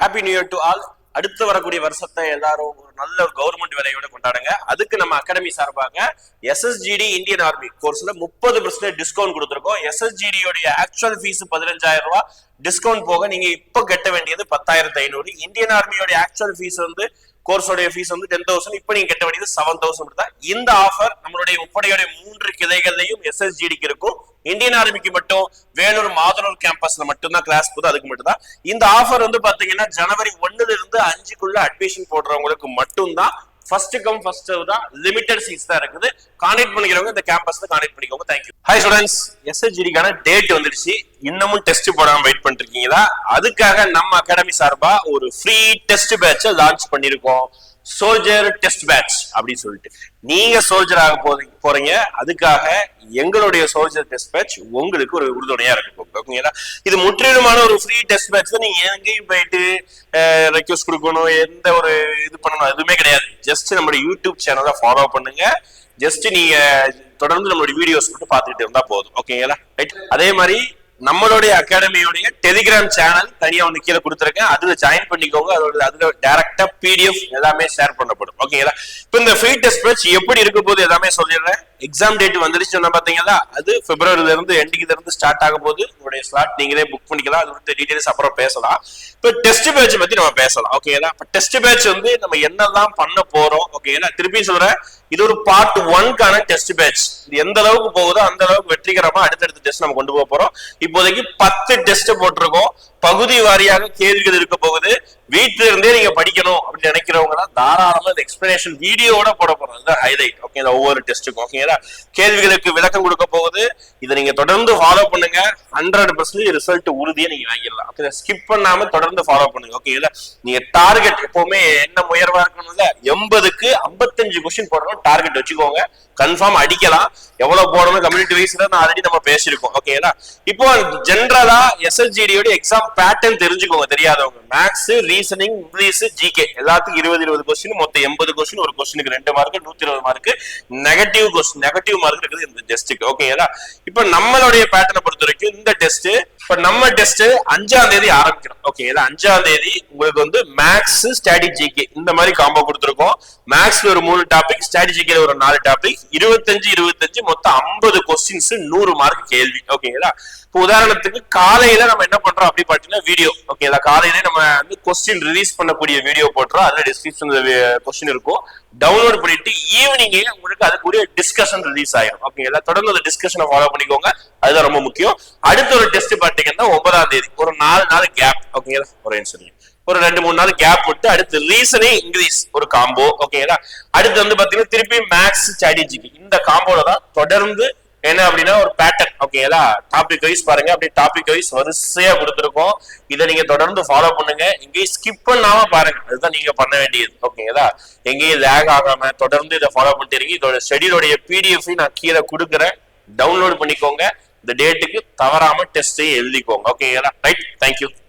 Happy new year to all அடுத்து வரக்கூடிய வருஷத்தை எல்லாரும் ஒரு நல்ல ஒரு கவர்மெண்ட் வேலையோட கொண்டாடுங்க. அதுக்கு நம்ம அகாடமி சார்பாக எஸ்எஸ்ஜிடி இந்தியன் ஆர்மி கோர்ஸ்ல முப்பது பர்சன்ட் டிஸ்கவுண்ட் கொடுத்துருக்கோம். எஸ்எஸ்ஜிடி உடைய ஆக்சுவல் ஃபீஸ் பதினஞ்சாயிரம் ரூபாய். டிஸ்கவுண்ட் போக நீங்க இப்போ கட்ட வேண்டியது பத்தாயிரத்தி ஐநூறு. இந்தியன் ஆர்மியோட ஆக்சுவல் ஃபீஸ் வந்து கோர்ஸோடைய ஃபீஸ் வந்து டென் தௌசண்ட் இப்போ நீங்க கட்ட வேண்டியது செவன் தௌசண்ட் தான் இந்த ஆஃபர் நம்மளுடைய உப்படையுடைய மூன்று கிளைகள்லையும் எஸ்எஸ்ஜிடிக்கு இருக்கும். இந்தியன் ஆர்மிக்கு மட்டும் வேலூர் மாதனூர் கேம்பஸ்ல மட்டும்தான் கிளாஸ் போகுது அதுக்கு மட்டும் தான் இந்த ஆஃபர் வந்து பாத்தீங்கன்னா ஜனவரி ஒன்னுல இருந்து அஞ்சுக்குள்ள அட்மிஷன் போடுறவங்களுக்கு மட்டும்தான் ஃபர்ஸ்ட் கம் ஃபர்ஸ்ட் தான் லிமிடெட் சீட்ஸ் தான் இருக்குது. கான்டெக்ட் பண்ணிக்கிறவங்க இந்த கேம்பஸ்ல கான்டெக்ட் பண்ணிக்கோங்க. தேங்க்யூ ஹாய் ஸ்டூடெண்ட்ஸ் எஸ்எஸ்ஜிடிக்கான டேட் வந்துடுச்சு. இன்னமும் டெஸ்ட் போடாம வெயிட் பண்ணிட்டு இருக்கீங்களா? அதுக்காக நம்ம அகாடமி சார்பா ஒரு ஃப்ரீ டெஸ்ட் பேட்ச் லான்ச் பண்ணிருக்கோம் சோல்ஜர் டெஸ்ட் பேட்ச் அப்படின்னு சொல்லிட்டு. நீங்க சோல்ஜர் ஆக போறீங்க போறீங்க. அதுக்காக எங்களுடைய சோல்ஜர் டெஸ்ட் பேட்ச் உங்களுக்கு ஒரு உறுதுணையா இருக்கும். ஓகேங்களா? இது முற்றிலுமான ஒரு ஃப்ரீ டெஸ்ட் பேட்ச் தான். நீங்க எங்கேயும் போயிட்டு ரெக்வஸ்ட் கொடுக்கணும் எந்த ஒரு இது பண்ணணும் எதுவுமே கிடையாது. ஜஸ்ட் நம்மளுடைய யூடியூப் சேனலை ஃபாலோ பண்ணுங்க. ஜஸ்ட் நீங்க தொடர்ந்து நம்மளுடைய வீடியோஸ் மட்டும் பார்த்துக்கிட்டு இருந்தா போதும். ஓகேங்களா? ரைட் அதே மாதிரி நம்மளுடைய அகாடமியோடைய டெலிகிராம் சேனல் தனியா வந்து கீழே கொடுத்துருக்கேன். அதுல ஜாயின் பண்ணிக்கோங்க. அதோட அதுல டைரக்டா பிடிஎஃப் எல்லாமே ஷேர் பண்ணப்படும். ஓகேங்களா இப்போ இந்த ஃப்ரீ டெஸ்ட் பேட்ச் எப்படி இருக்கும் போது எல்லாமே சொல்லிடுறேன். எக்ஸாம் டேட் வந்துருச்சு சொன்ன பாத்தீங்களா அது பிப்ரவரில இருந்து எண்டிங்ல இருந்து ஸ்டார்ட் ஆக போது உங்களுடைய ஸ்லாட் நீங்களே புக் பண்ணிக்கலாம். அது வந்து டீடைல்ஸ் அப்புறம் பேசலாம். இப்போ டெஸ்ட் பேட்ச் பத்தி நம்ம பேசலாம் ஓகேங்களா இப்போ டெஸ்ட் பேட்ச் வந்து நம்ம என்னெல்லாம் பண்ண போறோம் ஓகேங்களா திருப்பி சொல்றேன் இது ஒரு பார்ட் ஒன்கான டெஸ்ட் பேட்ச் இது எந்த அளவுக்கு போகுதோ அந்த அளவுக்கு வெற்றிகரமா அடுத்தடுத்த டெஸ்ட் நம்ம கொண்டு போக போறோம். இப்போதைக்கு பத்து டெஸ்ட் போட்டிருக்கோம். பகுதி வாரியாக கேள்விகள் இருக்க போகுது. வீட்டுல இருந்தே நீங்க படிக்கணும் அப்படின்னு நினைக்கிறவங்க தான் தாராளமா இந்த எக்ஸ்பிளனேஷன் வீடியோட போட போறோம் அதுதான் ஹைலைட் ஓகேங்களா ஒவ்வொரு டெஸ்ட்டுக்கும் ஓகேங்களா கேள்விகளுக்கு விளக்கம் கொடுக்க போகுது. இதை நீங்க தொடர்ந்து ஃபாலோ பண்ணுங்க. ஹண்ட்ரட் பர்சன்ட் ரிசல்ட் உறுதியை நீங்க வாங்கிடலாம். ஓகே ஸ்கிப் பண்ணாம தொடர்ந்து ஃபாலோ பண்ணுங்க. ஓகேங்களா நீங்க டார்கெட் எப்பவுமே என்ன உயர்வா இருக்கணும்ல? எண்பதுக்கு ஐம்பத்தஞ்சு கொஸ்டின் போடணும். டார்கெட் வச்சுக்கோங்க. கன்ஃபார்ம் அடிக்கலாம். எவ்வளவு போடணும் கம்யூனிட்டி வைஸ்ல நான் ஆல்ரெடி நம்ம பேசியிருக்கோம். ஓகேங்களா இப்போ ஜென்ரலா எஸ்எஸ்ஜிடியோட எக்ஸாம் பேட்டர்ன் தெரிஞ்சுக்கோங்க தெரியாதவங்க. மேக்ஸ் ரீசனிங் இங்கிலீஷ் ஜிகே எல்லாத்துக்கும் இருபது இருபது கொஸ்டின் மொத்தம் எண்பது கொஸ்டின் ஒரு கொஸ்டினுக்கு ரெண்டு மார்க் நூத்தி இருபது mark negative question negative mark இருக்குது இந்த டெஸ்ட்டுக்கு ஓகேங்களா இப்போ நம்மளுடைய பேட்டர்னை பொறுத்த வரைக்கும் இந்த டெஸ்ட் இப்ப நம்ம டெஸ்ட் அஞ்சாம் தேதி ஆரம்பிக்கிறோம். இது அஞ்சாம் தேதி உங்களுக்கு வந்து மேக்ஸ் ஸ்ட்ராட்டஜிக்கு இந்த மாதிரி காம்போ கொடுத்துருக்கோம். மேக்ஸ்ல ஒரு மூணு டாபிக் ஸ்ட்ராட்டஜிக்கில் ஒரு நாலு டாபிக் இருபத்தஞ்சு இருபத்தஞ்சு மொத்தம் ஐம்பது கொஸ்டின்ஸ் நூறு மார்க் கேள்வி. ஓகேங்களா இப்போ உதாரணத்துக்கு காலையில நம்ம என்ன பண்றோம் அப்படி பாத்தீங்கன்னா வீடியோ ஓகேங்களா காலையில நம்ம வந்து கொஸ்டின் ரிலீஸ் பண்ணக்கூடிய வீடியோ போட்டுரும் அதுல டிஸ்கிரிப்ஷன்ல கொஸ்டின் இருக்கும். டவுன்லோட் பண்ணிட்டு ஈவினிங்கே உங்களுக்கு அதுக்குரிய டிஸ்கஷன் ரிலீஸ் ஆயிரும். ஓகேங்களா தொடர்ந்து அந்த டிஸ்கஷனை ஃபாலோ பண்ணிக்கோங்க. அதுதான் ரொம்ப முக்கியம். அடுத்த ஒரு டெஸ்ட் பாத்தீங்கன்னா ஒன்பதாம் தேதி. ஒரு நாலு நாள் கேப் ஓகேங்களா ஒரே நிமிஷம் ஒரு ரெண்டு மூணு நாள் கேப் விட்டு அடுத்து ரீசனிங் இங்கிலீஷ் ஒரு காம்போ ஓகேங்களா அடுத்து வந்து பாத்தீங்கன்னா திருப்பி மேக்ஸ் ஸ்ட்ராட்டஜிக்கு இந்த காம்போல தான் தொடர்ந்து என்ன அப்படின்னா ஒரு பேட்டர்ன் ஓகேங்களா? டாபிக் வைஸ் பாருங்க அப்படி டாபிக் வைஸ் வரிசையா கொடுத்துருக்கோம். இதை நீங்க தொடர்ந்து ஃபாலோ பண்ணுங்க. எங்கேயும் ஸ்கிப் பண்ணாம பாருங்க. அதுதான் நீங்க பண்ண வேண்டியது. ஓகேங்களா? எங்கேயும் லேக் ஆகாம தொடர்ந்து இதை ஃபாலோ பண்ணிட்டு இருக்கீங்க இதோட ஷெடியூலோடைய பிடிஎஃப் நான் கீழே கொடுக்குறேன். டவுன்லோட் பண்ணிக்கோங்க. இந்த டேட்டுக்கு தவறாம டெஸ்டையும் எழுதிக்கோங்க. ஓகேங்களா? Right thank you